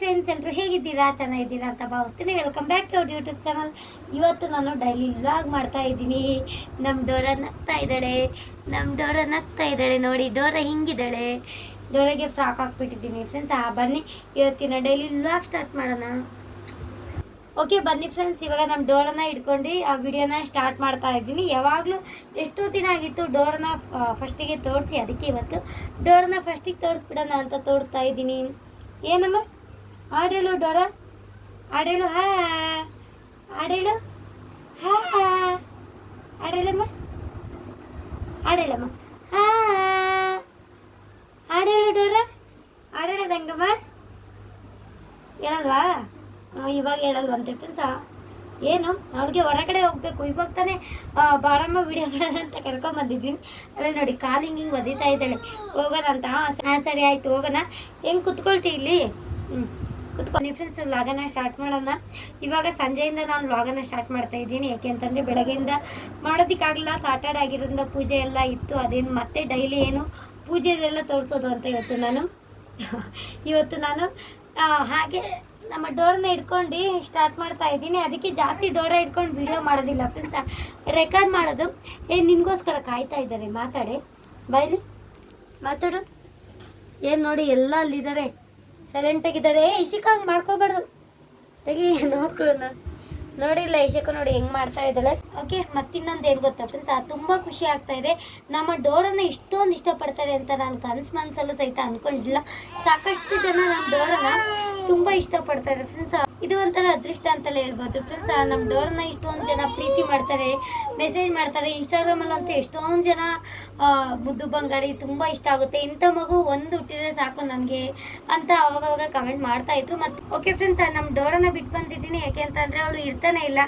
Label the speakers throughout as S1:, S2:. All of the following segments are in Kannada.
S1: ಫ್ರೆಂಡ್ಸ್ ಎಲ್ಲರೂ ಹೇಗಿದ್ದೀರಾ? ಚೆನ್ನಾಗಿದ್ದೀರಾ ಅಂತ ಭಾವಿಸ್ತೀನಿ. ವೆಲ್ಕಮ್ ಬ್ಯಾಕ್ ಟು ಅವ್ರ ಯೂಟ್ಯೂಬ್ ಚಾನಲ್ ಇವತ್ತು ನಾನು ಡೈಲಿ ವ್ಲಾಗ್ ಮಾಡ್ತಾ ಇದ್ದೀನಿ. ನಮ್ಮ ಡೋರ ನಗ್ತಾ ಇದ್ದಾಳೆ. ನಮ್ಮ ಡೋರ ನಗ್ತಾ ಇದ್ದಾಳೆ ನೋಡಿ. ಡೋರ ಹಿಂಗಿದ್ದಾಳೆ. ಡೋರಿಗೆ ಫ್ರಾಕ್ ಹಾಕ್ಬಿಟ್ಟಿದ್ದೀನಿ. ಫ್ರೆಂಡ್ಸ್ ಆ, ಬನ್ನಿ. ಇವತ್ತಿನ ಡೈಲಿ ವ್ಲಾಗ್ ಸ್ಟಾರ್ಟ್ ಮಾಡೋಣ. ಓಕೆ ಬನ್ನಿ ಫ್ರೆಂಡ್ಸ್ ಇವಾಗ ನಮ್ಮ ಡೋರನ್ನ ಇಟ್ಕೊಂಡು ಆ ವಿಡಿಯೋನ ಸ್ಟಾರ್ಟ್ ಮಾಡ್ತಾ ಇದ್ದೀನಿ. ಯಾವಾಗಲೂ ಎಷ್ಟೋ ದಿನ ಆಗಿತ್ತು ಡೋರನ್ನ ಫಸ್ಟಿಗೆ ತೋರಿಸಿ. ಅದಕ್ಕೆ ಇವತ್ತು ಡೋರನ್ನ ಫಸ್ಟಿಗೆ ತೋರಿಸ್ಬಿಡೋಣ ಅಂತ ತೋರಿಸ್ತಾ ಇದ್ದೀನಿ. ಏನಮ್ಮ? ಆಡೇಳು ಡೊರ ಆಡೇಳು ಹಾ ಆಡೇಳು ಹಾ ಆಡೇಳಮ್ಮ ಆಡೇಳಮ್ಮ ಹಾ ಆಡೇಳು ಡೋರ ಆಡೇಳದಂಗಮ್ಮ ಹೇಳಲ್ವಾ? ಇವಾಗ ಹೇಳಲ್ವ ಅಂತ ಫ್ರೆಂಡ್ಸ್ ಏನು, ಅವ್ಳಿಗೆ ಹೊರಗಡೆ ಹೋಗ್ಬೇಕು. ಇವಾಗ ತಾನೇ ಬಾರಮ್ಮ ವಿಡಿಯೋ ಅಂತ ಕರ್ಕೊಂಬಂದಿದ್ವಿ ಅಲ್ಲೇ ನೋಡಿ ಕಾಲು ಹಿಂಗೆ ಹಿಂಗೆ ಒದಿತಾ ಇದ್ದಾಳೆ. ಹೋಗೋಣ ಅಂತ. ಹಾಂ ಸರಿ, ಆಯಿತು, ಹೋಗೋಣ. ಹೆಂಗೆ ಕುತ್ಕೊಳ್ತಿ ಇಲ್ಲಿ? ಹ್ಞೂ ಕುತ್ಕೊಂಡು ಫ್ರೆಂಡ್ಸ್ ವ್ಲಾಗನ್ನ ಸ್ಟಾರ್ಟ್ ಮಾಡೋಣ. ಇವಾಗ ಸಂಜೆಯಿಂದ ನಾನು ವ್ಲಾಗನ ಸ್ಟಾರ್ಟ್ ಮಾಡ್ತಾ ಇದ್ದೀನಿ. ಯಾಕೆಂತಂದರೆ ಬೆಳಗ್ಗೆಯಿಂದ ಮಾಡೋದಕ್ಕಾಗಲಿಲ್ಲ. ಸಾಟರ್ಡೆ ಆಗಿರೋದ್ರಿಂದ ಪೂಜೆ ಎಲ್ಲ ಇತ್ತು. ಅದೇನು ಮತ್ತೆ ಡೈಲಿ ಏನು ಪೂಜೆದೆಲ್ಲ ತೋರಿಸೋದು ಅಂತ ಇವತ್ತು ನಾನು. ಇವತ್ತು ನಾನು ಹಾಗೆ ನಮ್ಮ ಡೋರ್ನ ಇಟ್ಕೊಂಡು ಸ್ಟಾರ್ಟ್ ಮಾಡ್ತಾ ಇದ್ದೀನಿ. ಅದಕ್ಕೆ ಜಾಸ್ತಿ ಡೋರ ಇಟ್ಕೊಂಡು ವಿಡಿಯೋ ಮಾಡೋದಿಲ್ಲ ಫ್ರೆಂಡ್ಸ್ ರೆಕಾರ್ಡ್ ಮಾಡೋದು. ಏ, ನಿನಗೋಸ್ಕರ ಕಾಯ್ತಾ ಇದ್ದಾರೆ. ಮಾತಾಡಿ. ಬಾಯ್ಲಿ ಮಾತಾಡು. ಏನು ನೋಡಿ ಎಲ್ಲ ಅಲ್ಲಿದ್ದಾರೆ. ಸೈಲೆಂಟಾಗಿದ್ದಾರೆ ಏ, ಇಶಿಕ, ಹಂಗೆ ಮಾಡ್ಕೋಬಾರ್ದು ತೆಗಿ ನೋಡ್ಕೊಳ್ಳೋಣ ನೋಡಿಲ್ಲ ಇಶಕ ನೋಡಿ ಹೆಂಗ್ ಮಾಡ್ತಾ ಇದ್ದಾಳೆ. ಓಕೆ, ಮತ್ತಿನ್ನೊಂದು ಏನು ಗೊತ್ತಾ ಫ್ರೆಂಡ್ಸ್ ತುಂಬಾ ಖುಷಿ ಆಗ್ತಾ ಇದೆ. ನಮ್ಮ ಡೋರನ್ನ ಇಷ್ಟೊಂದು ಇಷ್ಟಪಡ್ತಾರೆ ಅಂತ ನಾನು ಕನಸು ಮನಸ್ಸಲ್ಲೂ ಸಹಿತ ಅನ್ಕೊಂಡಿಲ್ಲ. ಸಾಕಷ್ಟು ಜನ ನಮ್ಮ ಡೋರನ್ನ ತುಂಬಾ ಇಷ್ಟಪಡ್ತಾರೆ ಫ್ರೆಂಡ್ಸ್ ಇದು ಒಂಥರ ಅದೃಷ್ಟ ಅಂತಲೇ ಹೇಳ್ಬೋದು. ಫ್ರೆಂಡ್ಸ್ ನಮ್ಮ ಡೋರ್ನ ಇಷ್ಟೊಂದು ಜನ ಪ್ರೀತಿ ಮಾಡ್ತಾರೆ ಮೆಸೇಜ್ ಮಾಡ್ತಾರೆ. ಇನ್ಸ್ಟಾಗ್ರಾಮಲ್ಲಿ ಅಂತೂ ಎಷ್ಟೊಂದು ಜನ ಮುದ್ದು ಬಂಗಾರಿ ತುಂಬ ಇಷ್ಟ ಆಗುತ್ತೆ. ಇಂಥ ಮಗು ಒಂದು ಹುಟ್ಟಿದ್ರೆ ಸಾಕು ನನಗೆ ಅಂತ ಅವಾಗವಾಗ ಕಮೆಂಟ್ ಮಾಡ್ತಾ ಇದ್ರು. ಮತ್ತು ಓಕೆ ಫ್ರೆಂಡ್ಸ್ ನಮ್ಮ ಡೋರನ್ನ ಬಿಟ್ಟು ಬಂದಿದ್ದೀನಿ. ಯಾಕೆ ಅಂತಂದರೆ ಅವಳು ಇರ್ತಾನೆ ಇಲ್ಲ.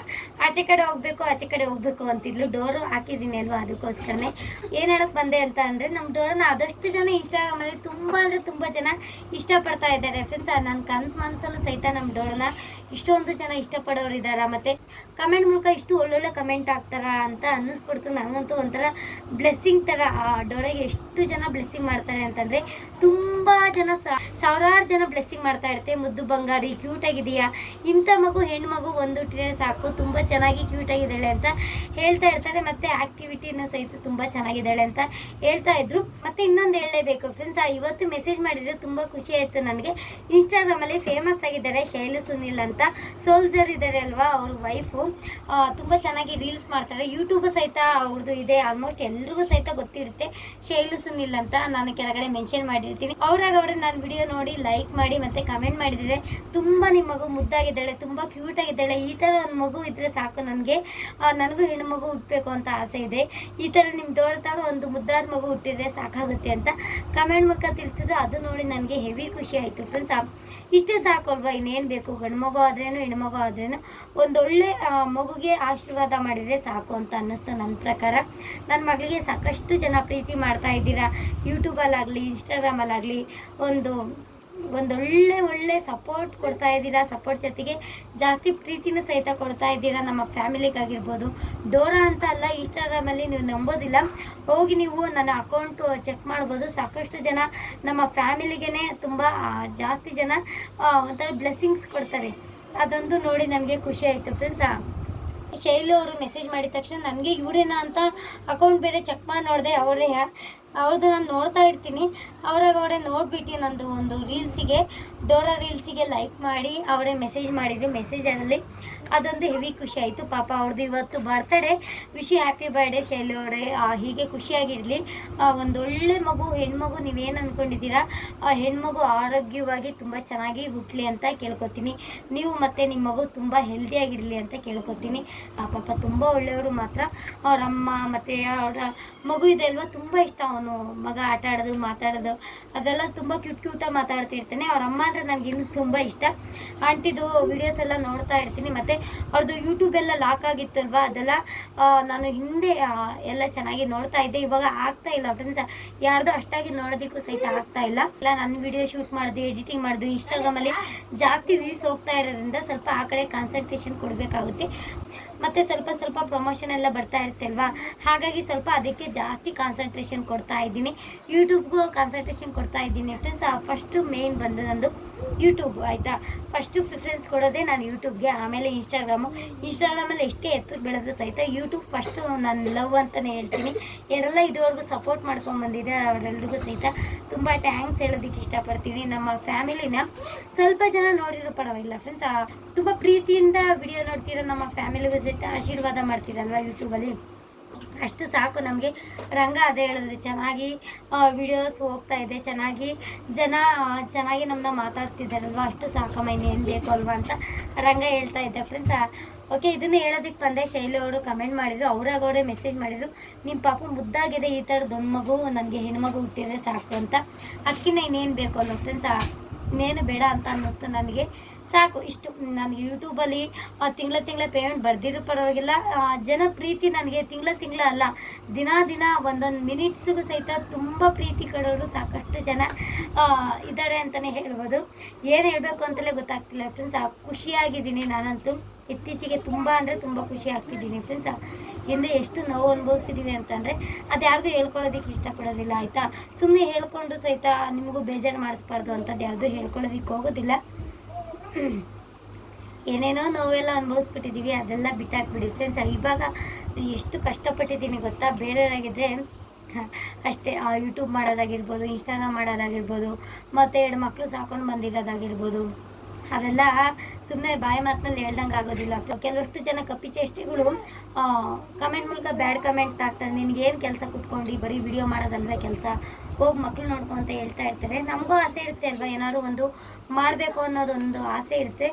S1: ಆಚೆ ಕಡೆ ಹೋಗ್ಬೇಕು, ಆಚೆ ಕಡೆ ಹೋಗ್ಬೇಕು ಅಂತಿದ್ಲು. ಡೋರು ಹಾಕಿದ್ದೀನಿ ಅಲ್ವಾ ಅದಕ್ಕೋಸ್ಕರನೇ. ಏನು ಹೇಳಕ್ಕೆ ಬಂದೆ ಅಂತ ಅಂದರೆ ನಮ್ಮ ಡೋರನ್ನ ಆದಷ್ಟು ಜನ ಇನ್ಸ್ಟಾಗ್ರಾಮಲ್ಲಿ ತುಂಬ ಅಂದರೆ ತುಂಬ ಜನ ಇಷ್ಟಪಡ್ತಾ ಇದ್ದಾರೆ. ಫ್ರೆಂಡ್ಸ್ ನನ್ನ ಕನ್ಸು ಮನಸ್ಸಲ್ಲೂ ಸಹಿತ ನಮ್ಮ ಡೋರನ್ನ ಇಷ್ಟೊಂದು ಜನ ಇಷ್ಟಪಡೋರು ಇದ್ದಾರ ಮತ್ತೆ ಕಮೆಂಟ್ ಮೂಲಕ ಇಷ್ಟು ಒಳ್ಳೊಳ್ಳೆ ಕಮೆಂಟ್ ಆಗ್ತಾರ ಅಂತ ಅನ್ನಿಸ್ಬಿಡ್ತು. ನನಗಂತೂ ಒಂಥರ ಬ್ಲೆಸ್ಸಿಂಗ್ ಥರ ಆ ಡೋರಿಗೆ ಎಷ್ಟು ಜನ ಬ್ಲೆಸ್ಸಿಂಗ್ ಮಾಡ್ತಾರೆ ಅಂತಂದರೆ ತುಂಬ ಜನ ಸಾ- ಸಾವಿರಾರು ಜನ ಬ್ಲೆಸ್ಸಿಂಗ್ ಮಾಡ್ತಾ ಇರ್ತೆ ಮುದ್ದು ಬಂಗಾರಿ ಕ್ಯೂಟ್ ಆಗಿದೆಯಾ ಇಂಥ ಮಗು, ಹೆಣ್ಣು ಮಗು ಒಂದು ಹುಟ್ಟಿದ್ರೆ ಸಾಕು. ತುಂಬ ಚೆನ್ನಾಗಿ ಕ್ಯೂಟ್ ಆಗಿದ್ದಾಳೆ ಅಂತ ಹೇಳ್ತಾ ಇರ್ತಾರೆ. ಮತ್ತೆ ಆಕ್ಟಿವಿಟಿನೂ ಸಹಿತ ತುಂಬ ಚೆನ್ನಾಗಿದ್ದಾಳೆ ಅಂತ ಹೇಳ್ತಾ ಇದ್ರು. ಮತ್ತೆ ಇನ್ನೊಂದು ಹೇಳಲೇಬೇಕು. ಫ್ರೆಂಡ್ಸ್ ಇವತ್ತು ಮೆಸೇಜ್ ಮಾಡಿದ್ರೆ ತುಂಬ ಖುಷಿ ಆಯಿತು ನನಗೆ. ಇನ್ಸ್ಟಾಗ್ರಾಮಲ್ಲಿ ಫೇಮಸ್ ಆಗಿದ್ದಾರೆ ಶೈಲು ಸುನಿಲ್ ಅಂತ. ಸೋಲ್ಜರ್ ಇದ್ದಾರೆ ಅಲ್ವಾ ಅವ್ರ ವೈಫು ತುಂಬ ಚೆನ್ನಾಗಿ ರೀಲ್ಸ್ ಮಾಡ್ತಾರೆ. ಯೂಟ್ಯೂಬ್ ಸಹಿತ ಅವ್ರದ್ದು ಇದೆ. ಆಲ್ಮೋಸ್ಟ್ ಎಲ್ರಿಗೂ ಸಹಿತ ಗೊತ್ತಿರುತ್ತೆ ಶೈಲು ಸುನಿಲ್ ಅಂತ. ನಾನು ಕೆಳಗಡೆ ಮೆನ್ಷನ್ ಮಾಡಿರ್ತೀನಿ. ಅವ್ರಾಗ ಅವರು ನಾನು ವಿಡಿಯೋ ನೋಡಿ ಲೈಕ್ ಮಾಡಿ ಮತ್ತೆ ಕಮೆಂಟ್ ಮಾಡಿದರೆ ತುಂಬ ನಿಮ್ಮ ಮಗು ಮುದ್ದಾಗಿದ್ದಾಳೆ, ತುಂಬ ಕ್ಯೂಟ್ ಆಗಿದ್ದಾಳೆ. ಈ ಥರ ಒಂದು ಮಗು ಇದ್ದರೆ ಸಾಕು ನನಗೆ. ನನಗೂ ಹೆಣ್ಣು ಮಗು ಹುಟ್ಟಬೇಕು ಅಂತ ಆಸೆ ಇದೆ. ಈ ಥರ ನಿಮ್ಮ ಡೋರ್ ತಾಳು ಒಂದು ಮುದ್ದಾದ ಮಗು ಹುಟ್ಟಿದರೆ ಸಾಕಾಗುತ್ತೆ ಅಂತ ಕಮೆಂಟ್ ಮುಖ ತಿಳಿಸಿದ್ರು. ಅದು ನೋಡಿ ನನಗೆ ಹೆವಿ ಖುಷಿ ಆಯಿತು ಫ್ರೆಂಡ್ಸ್ ಇಷ್ಟೇ ಸಾಕು ಅಲ್ವಾ ಇನ್ನೇನು ಬೇಕು? ಗಂಡು ಮಗು ಆದ್ರೇನು ಹೆಣ್ಮಗು ಆದ್ರೇನು? ಒಂದೊಳ್ಳೆ ಮಗುಗೆ ಆಶೀರ್ವಾದ ಮಾಡಿದರೆ ಸಾಕು ಅಂತ ಅನ್ನಿಸ್ತು ನನ್ನ ಪ್ರಕಾರ. ನನ್ನ ಮಗಳಿಗೆ ಸಾಕಷ್ಟು ಜನ ಪ್ರೀತಿ ಮಾಡ್ತಾ ಇದ್ದೀರಾ. ಯೂಟ್ಯೂಬಲ್ಲಾಗಲಿ ಇನ್ಸ್ಟಾಗ್ರಾಮಲ್ಲಾಗಲಿ ಒಂದು ಒಂದೊಳ್ಳೆ ಒಳ್ಳೆ ಸಪೋರ್ಟ್ ಕೊಡ್ತಾ ಇದ್ದೀರಾ? ಸಪೋರ್ಟ್ ಜೊತೆಗೆ ಜಾಸ್ತಿ ಪ್ರೀತಿನ ಸಹಿತ ಕೊಡ್ತಾ ಇದ್ದೀರಾ? ನಮ್ಮ ಫ್ಯಾಮಿಲಿಗಾಗಿರ್ಬೋದು ಡೋರಾ ಅಂತ ಅಲ್ಲ ಇನ್ಸ್ಟಾಗ್ರಾಮಲ್ಲಿ ನೀವು ನಂಬೋದಿಲ್ಲ. ಹೋಗಿ ನೀವು ನನ್ನ ಅಕೌಂಟು ಚೆಕ್ ಮಾಡ್ಬೋದು. ಸಾಕಷ್ಟು ಜನ ನಮ್ಮ ಫ್ಯಾಮಿಲಿಗೇ ತುಂಬ ಜಾಸ್ತಿ ಜನ ಒಂಥರ ಬ್ಲೆಸ್ಸಿಂಗ್ಸ್ ಕೊಡ್ತಾರೆ. ಅದೊಂದು ನೋಡಿ ನನಗೆ ಖುಷಿ ಆಯಿತು ಫ್ರೆಂಡ್ಸ್ ಶೈಲು ಅವರು ಮೆಸೇಜ್ ಮಾಡಿದ ತಕ್ಷಣ ನನಗೆ ಇವರೇನಾ ಅಂತ ಅಕೌಂಟ್ ಬೇರೆ ಚೆಕ್ ಮಾಡಿ ನೋಡಿದೆ ಅವರೇ ಅವ್ರದ್ದು ನಾನು ನೋಡ್ತಾ ಇರ್ತೀನಿ. ಅವ್ರಾಗ ಅವರೇ ನೋಡ್ಬಿಟ್ಟು ನಂದು ಒಂದು ರೀಲ್ಸಿಗೆ ಡೋರಾ ರೀಲ್ಸಿಗೆ ಲೈಕ್ ಮಾಡಿ, ಅವರೇ ಮೆಸೇಜ್ ಮಾಡಿದ್ರು ಮೆಸೇಜಲ್ಲಿ ಅದೊಂದು ಹೆವಿ ಖುಷಿ ಆಯಿತು. ಪಾಪ ಅವ್ರದ್ದು ಇವತ್ತು ಬರ್ತಡೇ ವಿಶಿ ಹ್ಯಾಪಿ ಬರ್ಡೇ ಶೈಲಿ ಅವರೇ. ಹೀಗೆ ಖುಷಿಯಾಗಿರಲಿ. ಒಳ್ಳೆ ಮಗು, ಹೆಣ್ಮಗು ನೀವೇನು ಅಂದ್ಕೊಂಡಿದ್ದೀರಾ ಆ, ಹೆಣ್ಮಗು ಆರೋಗ್ಯವಾಗಿ ತುಂಬ ಚೆನ್ನಾಗಿ ಹುಟ್ಟಲಿ ಅಂತ ಕೇಳ್ಕೊತೀನಿ. ನೀವು ಮತ್ತು ನಿಮ್ಮ ಮಗು ತುಂಬ ಹೆಲ್ದಿಯಾಗಿರಲಿ ಅಂತ ಕೇಳ್ಕೊತೀನಿ. ಆ, ಪಾಪ ತುಂಬ ಒಳ್ಳೆಯವರು ಮಾತ್ರ. ಅವರಮ್ಮ ಮತ್ತು ಅವರ ಮಗು ಇದೆ ಅಲ್ವಾ? ತುಂಬ ಇಷ್ಟ. ಮಗ ಆಟ ಆಡೋದು, ಮಾತಾಡೋದು, ಅದೆಲ್ಲ ತುಂಬ ಕ್ಯೂಟ್ ಕ್ಯೂಟಾಗಿ ಮಾತಾಡ್ತಿರ್ತಾನೆ. ಅವ್ರ ಅಮ್ಮ ಅಂದರೆ ನನಗೆ ಇನ್ನೂ ತುಂಬ ಇಷ್ಟ. ಆಂಟಿದು ವಿಡಿಯೋಸ್ ಎಲ್ಲ ನೋಡ್ತಾ ಇರ್ತೀನಿ. ಮತ್ತು ಅವ್ರದ್ದು ಯೂಟ್ಯೂಬ್ ಎಲ್ಲ ಲಾಕ್ ಆಗಿತ್ತಲ್ವ? ಅದೆಲ್ಲ ನಾನು ಹಿಂದೆ ಎಲ್ಲ ಚೆನ್ನಾಗಿ ನೋಡ್ತಾ ಇದ್ದೆ. ಇವಾಗ ಆಗ್ತಾ ಇಲ್ಲ ಫ್ರೆಂಡ್ಸ್ ಯಾರ್ದು ಅಷ್ಟಾಗಿ ನೋಡೋದಕ್ಕೂ ಸಹಿತ ಆಗ್ತಾ ಇಲ್ಲ. ಇಲ್ಲ, ನಾನು ವಿಡಿಯೋ ಶೂಟ್ ಮಾಡೋದು ಎಡಿಟಿಂಗ್ ಮಾಡೋದು ಇನ್ಸ್ಟಾಗ್ರಾಮಲ್ಲಿ ಜಾಸ್ತಿ ವ್ಯೂಸ್ ಹೋಗ್ತಾ ಇರೋದ್ರಿಂದ ಸ್ವಲ್ಪ ಆ ಕಡೆ ಕಾನ್ಸಂಟ್ರೇಷನ್ ಕೊಡಬೇಕಾಗುತ್ತೆ. ಮತ್ತೆ ಸ್ವಲ್ಪ ಸ್ವಲ್ಪ ಪ್ರಮೋಷನ್ ಎಲ್ಲ ಬರ್ತಾ ಇರುತ್ತೆ ಅಲ್ವಾ? ಹಾಗಾಗಿ ಸ್ವಲ್ಪ ಅದಕ್ಕೆ ಜಾಸ್ತಿ ಕಾನ್ಸಂಟ್ರೇಷನ್ ಕೊಡ್ತಾ ಇದ್ದೀನಿ. ಯೂಟ್ಯೂಬ್ಗೂ ಕಾನ್ಸಂಟ್ರೇಷನ್ ಕೊಡ್ತಾ ಇದ್ದೀನಿ. ಫ್ರೆಂಡ್ಸ್ ಫಸ್ಟು ಮೇನ್ ಬಂದು ನಂದು ಯೂಟ್ಯೂಬ್ ಆಯಿತಾ? ಫಸ್ಟು ಪ್ರಿಫ್ರೆನ್ಸ್ ಕೊಡೋದೇ ನಾನು ಯೂಟ್ಯೂಬ್ಗೆ ಆಮೇಲೆ ಇನ್ಸ್ಟಾಗ್ರಾಮು ಇನ್ಸ್ಟಾಗ್ರಾಮಲ್ಲಿ ಎಷ್ಟೇ ಎತ್ತು ಬೆಳೆದ್ರು ಸಹಿತ ಯೂಟ್ಯೂಬ್ ಫಸ್ಟು ನಾನು ಲವ್ ಅಂತಲೇ ಹೇಳ್ತೀನಿ. ಎಲ್ಲ ಇದುವರೆಗೂ ಸಪೋರ್ಟ್ ಮಾಡ್ಕೊಂಬಂದಿದೆ ಅವರೆಲ್ಲರಿಗೂ ಸಹಿತ ತುಂಬ ಟ್ಯಾಂಕ್ಸ್ ಹೇಳೋದಕ್ಕೆ ಇಷ್ಟಪಡ್ತೀನಿ ನಮ್ಮ ಫ್ಯಾಮಿಲಿನ ಸ್ವಲ್ಪ ಜನ ನೋಡಿರೋ ಪರವಾಗಿಲ್ಲ ಫ್ರೆಂಡ್ಸ್ ತುಂಬ ಪ್ರೀತಿಯಿಂದ ವಿಡಿಯೋ ನೋಡ್ತೀರ ನಮ್ಮ ಫ್ಯಾಮಿಲಿಗೂ ಸಹಿತ ಆಶೀರ್ವಾದ ಮಾಡ್ತೀರಲ್ವ ಯೂಟ್ಯೂಬಲ್ಲಿ ಅಷ್ಟು ಸಾಕು ನಮಗೆ. ರಂಗ ಅದೇ ಹೇಳಿದ್ರು ಚೆನ್ನಾಗಿ ವಿಡಿಯೋಸ್ ಹೋಗ್ತಾ ಇದೆ, ಚೆನ್ನಾಗಿ ಜನ, ಚೆನ್ನಾಗಿ ನಮ್ಮನ್ನ ಮಾತಾಡ್ತಿದ್ದಾರಲ್ವ, ಅಷ್ಟು ಸಾಕಮ್ಮ ಇನ್ನೇನು ಬೇಕು ಅಲ್ವಾ ಅಂತ ರಂಗ ಹೇಳ್ತಾ ಇದ್ದೆ ಫ್ರೆಂಡ್ಸ್ ಓಕೆ ಇದನ್ನು ಹೇಳೋದಕ್ಕೆ ಬಂದೆ. ಶೈಲಿ ಅವರು ಕಮೆಂಟ್ ಮಾಡಿದ್ರು ಅವ್ರಾಗವ್ರೆ ಮೆಸೇಜ್ ಮಾಡಿದರು ನಿಮ್ಮ ಪಾಪ ಮುದ್ದಾಗಿದೆ, ಈ ಥರ ಒಂದು ಮಗು ನನಗೆ ಹೆಣ್ಮಗು ಹುಟ್ಟಿದ್ರೆ ಸಾಕು ಅಂತ. ಅಕ್ಕಿನ ಇನ್ನೇನು ಬೇಕು ಅಲ್ವ ಫ್ರೆಂಡ್ಸ್ ಇನ್ನೇನು ಬೇಡ ಅಂತ ಅನ್ನಿಸ್ತು ನನಗೆ. ಸಾಕು. ಇಷ್ಟು ನನಗೆ ಯೂಟ್ಯೂಬಲ್ಲಿ ತಿಂಗಳ ತಿಂಗಳ ಪೇಮೆಂಟ್ ಬರ್ದಿರೋ ಪರವಾಗಿಲ್ಲ. ಜನಪ್ರೀತಿ ಜನ ಪ್ರೀತಿ ನನಗೆ ತಿಂಗಳ ತಿಂಗಳ ಅಲ್ಲ. ದಿನ ದಿನ ಒಂದೊಂದು ಮಿನಿಟ್ಸಿಗೂ ಸಹಿತ ತುಂಬ ಪ್ರೀತಿ ಕೊಡೋರು ಸಾಕಷ್ಟು ಜನ ಇದ್ದಾರೆ ಅಂತಲೇ ಹೇಳ್ಬೋದು. ಏನು ಹೇಳಬೇಕು ಅಂತಲೇ ಗೊತ್ತಾಗ್ತಿಲ್ಲ ಫ್ರೆಂಡ್ಸ್. ಖುಷಿಯಾಗಿದ್ದೀನಿ ನಾನಂತೂ. ಇತ್ತೀಚೆಗೆ ತುಂಬ ಅಂದರೆ ತುಂಬ ಖುಷಿ ಆಗ್ತಿದ್ದೀನಿ ಫ್ರೆಂಡ್ಸ್. ಹಿಂದೆ ಎಷ್ಟು ನೋವು ಅನುಭವಿಸಿದ್ದೀವಿ ಅಂತಂದರೆ, ಅದು ಯಾರಿಗೂ ಹೇಳ್ಕೊಳ್ಳೋದಕ್ಕೆ ಇಷ್ಟಪಡೋದಿಲ್ಲ, ಆಯಿತಾ? ಸುಮ್ಮನೆ ಹೇಳ್ಕೊಂಡು ಸಹಿತ ನಿಮಗೂ ಬೇಜಾರು ಮಾಡಿಸ್ಬಾರ್ದು ಅಂತದ್ದು ಯಾವುದು ಹೇಳ್ಕೊಳ್ಳೋದಕ್ಕೆ ಹೋಗೋದಿಲ್ಲ. ಏನೇನೋ ನೋವೆಲ್ಲ ಅನುಭವಿಸ್ಬಿಟ್ಟಿದ್ದೀವಿ, ಅದೆಲ್ಲ ಬಿಟ್ಟಾಕ್ಬಿಡಿ ಫ್ರೆಂಡ್ಸ್ ಇವಾಗ ಎಷ್ಟು ಕಷ್ಟಪಟ್ಟಿದ್ದೀನಿ ಗೊತ್ತಾ? ಬೇರೆಯವರಾಗಿದ್ದರೆ ಅಷ್ಟೇ ಯೂಟ್ಯೂಬ್ ಮಾಡೋದಾಗಿರ್ಬೋದು ಇನ್ಸ್ಟಾಗ್ರಾಮ್ ಮಾಡೋದಾಗಿರ್ಬೋದು, ಮತ್ತು ಎರಡು ಮಕ್ಕಳು ಸಾಕೊಂಡು ಬಂದಿರೋದಾಗಿರ್ಬೋದು, ಅದೆಲ್ಲ ಸುಮ್ಮನೆ ಬಾಯಿ ಮಾತಿನಲ್ಲಿ ಹೇಳ್ದಂಗೆ ಆಗೋದಿಲ್ಲ. ಕೆಲವಷ್ಟು ಜನ ಕಪ್ಪಿ ಚೇಷ್ಟೆಗಳು ಕಮೆಂಟ್ ಮೂಲಕ ಬ್ಯಾಡ್ ಕಮೆಂಟ್ ಹಾಕ್ತಾರೆ ನಿನಗೇನು ಕೆಲಸ ಕೂತ್ಕೊಂಡು? ಬರೀ ವಿಡಿಯೋ ಮಾಡೋದಲ್ವೇ ಕೆಲಸ? ಹೋಗಿ ಮಕ್ಕಳು ನೋಡ್ಕೊ ಅಂತ ಹೇಳ್ತಾ ಇರ್ತಾರೆ. ನಮಗೂ ಆಸೆ ಇರುತ್ತೆ ಅಲ್ವಾ? ಏನಾದ್ರು ಒಂದು ಮಾಡಬೇಕು ಅನ್ನೋದೊಂದು ಆಸೆ ಇರುತ್ತೆ.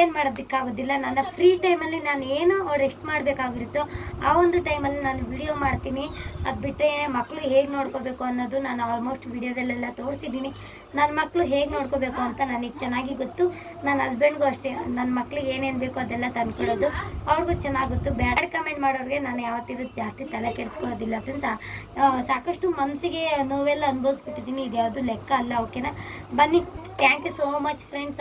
S1: ಏನು ಮಾಡೋದಕ್ಕಾಗೋದಿಲ್ಲ. ನನ್ನ ಫ್ರೀ ಟೈಮಲ್ಲಿ ನಾನು ಏನು ರೆಸ್ಟ್ ಮಾಡಬೇಕಾಗಿರುತ್ತೋ, ಆ ಒಂದು ಟೈಮಲ್ಲಿ ನಾನು ವಿಡಿಯೋ ಮಾಡ್ತೀನಿ. ಅದು ಬಿಟ್ಟರೆ ಮಕ್ಕಳು ಹೇಗೆ ನೋಡ್ಕೋಬೇಕು ಅನ್ನೋದು ನಾನು ಆಲ್ಮೋಸ್ಟ್ ವಿಡಿಯೋದಲ್ಲೆಲ್ಲ ತೋರಿಸಿದ್ದೀನಿ. ನನ್ನ ಮಕ್ಕಳು ಹೇಗೆ ನೋಡ್ಕೋಬೇಕು ಅಂತ ನನಗೆ ಚೆನ್ನಾಗಿ ಗೊತ್ತು. ನನ್ನ ಹಸ್ಬೆಂಡ್ಗೂ ಅಷ್ಟೇ. ನನ್ನ ಮಕ್ಳಿಗೆ ಏನೇನು ಬೇಕೋ ಅದೆಲ್ಲ ತಂದ್ಕೊಡೋದು. ಅವ್ರಿಗೂ ಚೆನ್ನಾಗಿ ಗೊತ್ತು ಬ್ಯಾಡ್ ಕಮೆಂಟ್ ಮಾಡೋರಿಗೆ ನಾನು ಯಾವತ್ತಿದ್ರು ಜಾಸ್ತಿ ತಲೆ ಕೆಡಿಸ್ಕೊಳ್ಳೋದಿಲ್ಲ ಫ್ರೆಂಡ್ಸ್ ಸಾಕಷ್ಟು ಮನಸ್ಸಿಗೆ ನೋವೆಲ್ಲ ಅನುಭವಿಸ್ಬಿಟ್ಟಿದ್ದೀನಿ. ಇದು ಯಾವುದು ಲೆಕ್ಕ ಅಲ್ಲ ಓಕೆನಾ ಬನ್ನಿ. Thank you so much friends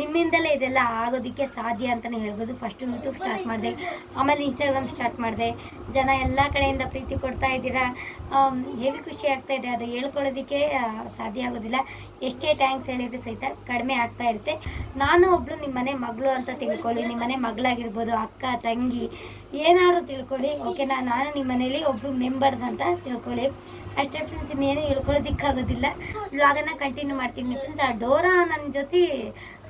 S1: ನಿಮ್ಮಿಂದಲೇ ಇದೆಲ್ಲ ಆಗೋದಕ್ಕೆ ಸಾಧ್ಯ ಅಂತಲೇ ಹೇಳ್ಬೋದು. ಫಸ್ಟ್ ಯೂಟ್ಯೂಬ್ ಸ್ಟಾರ್ಟ್ ಮಾಡಿದೆ. ಆಮೇಲೆ ಇನ್ಸ್ಟಾಗ್ರಾಮ್ ಸ್ಟಾರ್ಟ್ ಮಾಡಿದೆ. ಜನ ಎಲ್ಲ ಕಡೆಯಿಂದ ಪ್ರೀತಿ ಕೊಡ್ತಾ ಇದ್ದೀರಾ? ಹೆವಿ ಖುಷಿ ಆಗ್ತಾ ಇದೆ. ಅದು ಹೇಳ್ಕೊಳ್ಳೋದಕ್ಕೆ ಸಾಧ್ಯ ಆಗೋದಿಲ್ಲ. ಎಷ್ಟೇ ಟ್ಯಾಂಕ್ಸ್ ಹೇಳಿದ್ರು ಸಹಿತ ಕಡಿಮೆ ಆಗ್ತಾ ಇರುತ್ತೆ. ನಾನು ಒಬ್ಳು ನಿಮ್ಮ ಮನೆ ಮಗಳು ಅಂತ ತಿಳ್ಕೊಳ್ಳಿ. ನಿಮ್ಮ ಮನೆ ಮಗಳಾಗಿರ್ಬೋದು, ಅಕ್ಕ, ತಂಗಿ, ಏನಾದ್ರು ತಿಳ್ಕೊಳ್ಳಿ ಓಕೆನಾ ನಾನು ನಿಮ್ಮ ಮನೇಲಿ ಒಬ್ರು ಮೆಂಬರ್ಸ್ ಅಂತ ತಿಳ್ಕೊಳ್ಳಿ. ಅಷ್ಟೇ ಫ್ರೆಂಡ್ಸ್ ಇನ್ನೇನು ಹೇಳ್ಕೊಳ್ಳೋದಕ್ಕಾಗೋದಿಲ್ಲ. ವ್ಲಾಗನ್ನ ಕಂಟಿನ್ಯೂ ಮಾಡ್ತೀನಿ ಫ್ರೆಂಡ್ಸ್ ಆ ಡೋರಾ ನನ್ನ ಜೊತೆ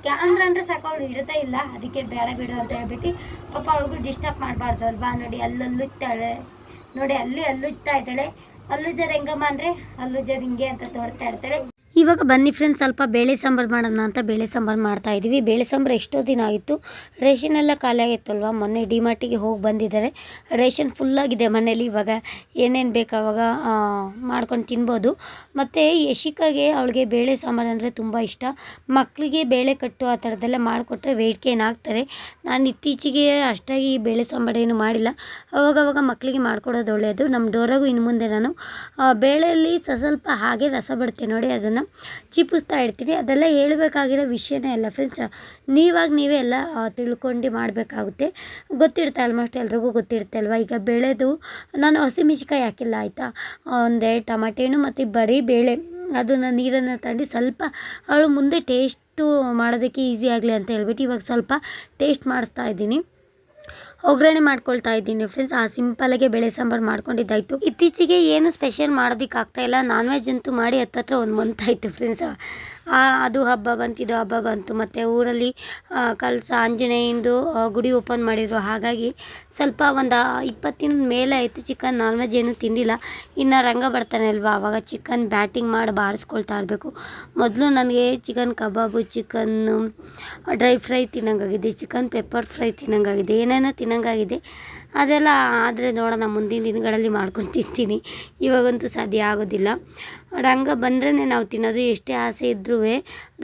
S1: ಕ್ಯಾಮ್ರಾ ಅಂದರೆ ಸಾಕು, ಅವಳು ಇಡ್ತಾ ಇಲ್ಲ. ಅದಕ್ಕೆ ಬೇಡ ಬಿಡು ಅಂತ ಹೇಳ್ಬಿಟ್ಟು ಪಾಪ ಅವ್ಳಿಗೂ ಡಿಸ್ಟರ್ಬ್ ಮಾಡಬಾರ್ದು ಅಲ್ವಾ? ನೋಡಿ, ಅಲ್ಲಲ್ಲುತ್ತಾಳೆ. ನೋಡಿ, ಅಲ್ಲಿ ಅಲ್ಲುತ್ತಾ ಇದ್ದಾಳೆ ಅಲ್ಲುಜರ್ ಹೆಂಗಮ್ಮ ಅಂದ್ರೆ ಅಲ್ಲುಜರ್ ಹಿಂಗೆ ಅಂತ ತೋರ್ತಾ ಇರ್ತಾಳೆ. ಇವಾಗ ಬನ್ನಿ ಫ್ರೆಂಡ್ಸ್ ಸ್ವಲ್ಪ ಬೇಳೆ ಸಾಂಬಾರು ಮಾಡೋಣ ಅಂತ ಬೇಳೆ ಸಾಂಬಾರು ಮಾಡ್ತಾ ಇದ್ದೀವಿ ಬೇಳೆ ಸಾಂಬಾರು ಎಷ್ಟೋ ದಿನ ಆಗಿತ್ತು ರೇಷನ್ ಎಲ್ಲ ಖಾಲಿ ಆಗಿತ್ತಲ್ವ? ಮೊನ್ನೆ ಡಿಮಾರ್ಟಿಗೆ ಹೋಗಿ ಬಂದಿದ್ದಾರೆ. ರೇಷನ್ ಫುಲ್ಲಾಗಿದೆ ಮನೇಲಿ. ಇವಾಗ ಏನೇನು ಬೇಕು ಅವಾಗ ಮಾಡ್ಕೊಂಡು ತಿನ್ಬೋದು. ಮತ್ತು ಯಶಿಕಾಗೆ ಅವಳಿಗೆ ಬೇಳೆ ಸಾಂಬಾರು ಅಂದರೆ ತುಂಬ ಇಷ್ಟ. ಮಕ್ಕಳಿಗೆ ಬೇಳೆ ಕಟ್ಟು ಆ ಥರದ್ದೆಲ್ಲ ಮಾಡಿಕೊಟ್ರೆ ವೆಯ್ಟ್ ಗೇನ್ ಆಗ್ತಾರೆ ನಾನು ಇತ್ತೀಚೆಗೆ ಅಷ್ಟಾಗಿ ಬೇಳೆ ಸಾಂಬಾರು ಏನು ಮಾಡಿಲ್ಲ. ಅವಾಗವಾಗ ಮಕ್ಕಳಿಗೆ ಮಾಡ್ಕೊಡೋದು ಒಳ್ಳೆಯದು ನಮ್ಮ ಡೋರಾಗೂ ಇನ್ನು ಮುಂದೆ ನಾನು ಬೇಳೆಯಲ್ಲಿ ಸ್ವಲ್ಪ ಹಾಗೆ ರಸ ಬಿಡುತ್ತೆ ನೋಡಿ ಅದನ್ನು. ಚಿಪ್ಪಿಸ್ತಾ ಇರ್ತೀನಿ. ಅದೆಲ್ಲ ಹೇಳಬೇಕಾಗಿರೋ ವಿಷಯನೇ ಅಲ್ಲ ಫ್ರೆಂಡ್ಸ್ ನೀವಾಗಿ ನೀವೇ ಎಲ್ಲ ತಿಳ್ಕೊಂಡು ಮಾಡಬೇಕಾಗುತ್ತೆ. ಗೊತ್ತಿರುತ್ತೆ ಆಲ್ಮೋಸ್ಟ್ ಎಲ್ರಿಗೂ ಗೊತ್ತಿರುತ್ತೆ ಅಲ್ವಾ? ಈಗ ಬೆಳೆದು, ನಾನು ಹಸಿಮೆಣ್ಸಿಕಾಯಿ ಹಾಕಿಲ್ಲ, ಆಯಿತಾ? ಒಂದೆರಡು ಟಮಾಟೆ ಹಣ್ಣು ಮತ್ತು ಬರೀ ಬೇಳೆ. ಅದನ್ನು ನೀರನ್ನು ತಗೊಂಡು ಸ್ವಲ್ಪ ಅವಳು ಮುಂದೆ ಟೇಸ್ಟು ಮಾಡೋದಕ್ಕೆ ಈಸಿ ಆಗಲಿ ಅಂತ ಹೇಳ್ಬಿಟ್ಟು ಇವಾಗ ಸ್ವಲ್ಪ ಟೇಸ್ಟ್ ಮಾಡಿಸ್ತಾ ಇದ್ದೀನಿ. ಒಗ್ಗರಣೆ ಮಾಡ್ಕೊಳ್ತಾ ಇದ್ದೀನಿ ಫ್ರೆಂಡ್ಸ್ ಆ ಸಿಂಪಲಾಗೆ ಬೇಳೆ ಸಾಂಬಾರು ಮಾಡ್ಕೊಂಡಿದ್ದಾಯಿತು. ಇತ್ತೀಚೆಗೆ ಏನು ಸ್ಪೆಷಲ್ ಮಾಡೋದಕ್ಕೆ ಆಗ್ತಾ ಇಲ್ಲ. ನಾನ್ ವೆಜ್ ಅಂತೂ ಮಾಡಿ ಹತ್ತತ್ರ ಒಂದು ಮಂತ್ ಆಯಿತು ಫ್ರೆಂಡ್ಸ್ ಅದು ಹಬ್ಬ ಬಂತು, ಇದು ಹಬ್ಬ ಬಂತು. ಮತ್ತು ಊರಲ್ಲಿ ಕಲಸ ಆಂಜನೇಯಿಂದು ಗುಡಿ ಓಪನ್ ಮಾಡಿದರು. ಹಾಗಾಗಿ ಸ್ವಲ್ಪ ಒಂದು ಇಪ್ಪತ್ತಿನ ಮೇಲೆ ಆಯಿತು ಚಿಕನ್ ನಾನ್ ವೆಜ್ ಏನು ತಿಂದಿಲ್ಲ. ಇನ್ನು ರಂಗ ಬರ್ತಾನೆ ಅಲ್ವಾ? ಆವಾಗ ಚಿಕನ್ ಬ್ಯಾಟಿಂಗ್ ಮಾಡಿ ಬಾರಿಸ್ಕೊಳ್ತಾ ಇರಬೇಕು. ಮೊದಲು ನನಗೆ chicken kebab chicken dry fry ತಿನ್ನಂಗಾಗಿದೆ. ಚಿಕನ್ ಪೆಪ್ಪರ್ ಫ್ರೈ ತಿನ್ನಂಗಾಗಿದೆ. ಏನೇನೋ ತಿನ್ನಂಗಾಗಿದೆ. ಅದೆಲ್ಲ ಆದರೆ ನೋಡೋಣ, ಮುಂದಿನ ದಿನಗಳಲ್ಲಿ ಮಾಡ್ಕೊಂಡು ತಿಂತೀನಿ. ಇವಾಗಂತೂ ಸಾಧ್ಯ ಆಗೋದಿಲ್ಲ. ರಂಗ ಬಂದ್ರೇ ನಾವು ತಿನ್ನೋದು, ಎಷ್ಟೇ ಆಸೆ ಇದ್ರೂ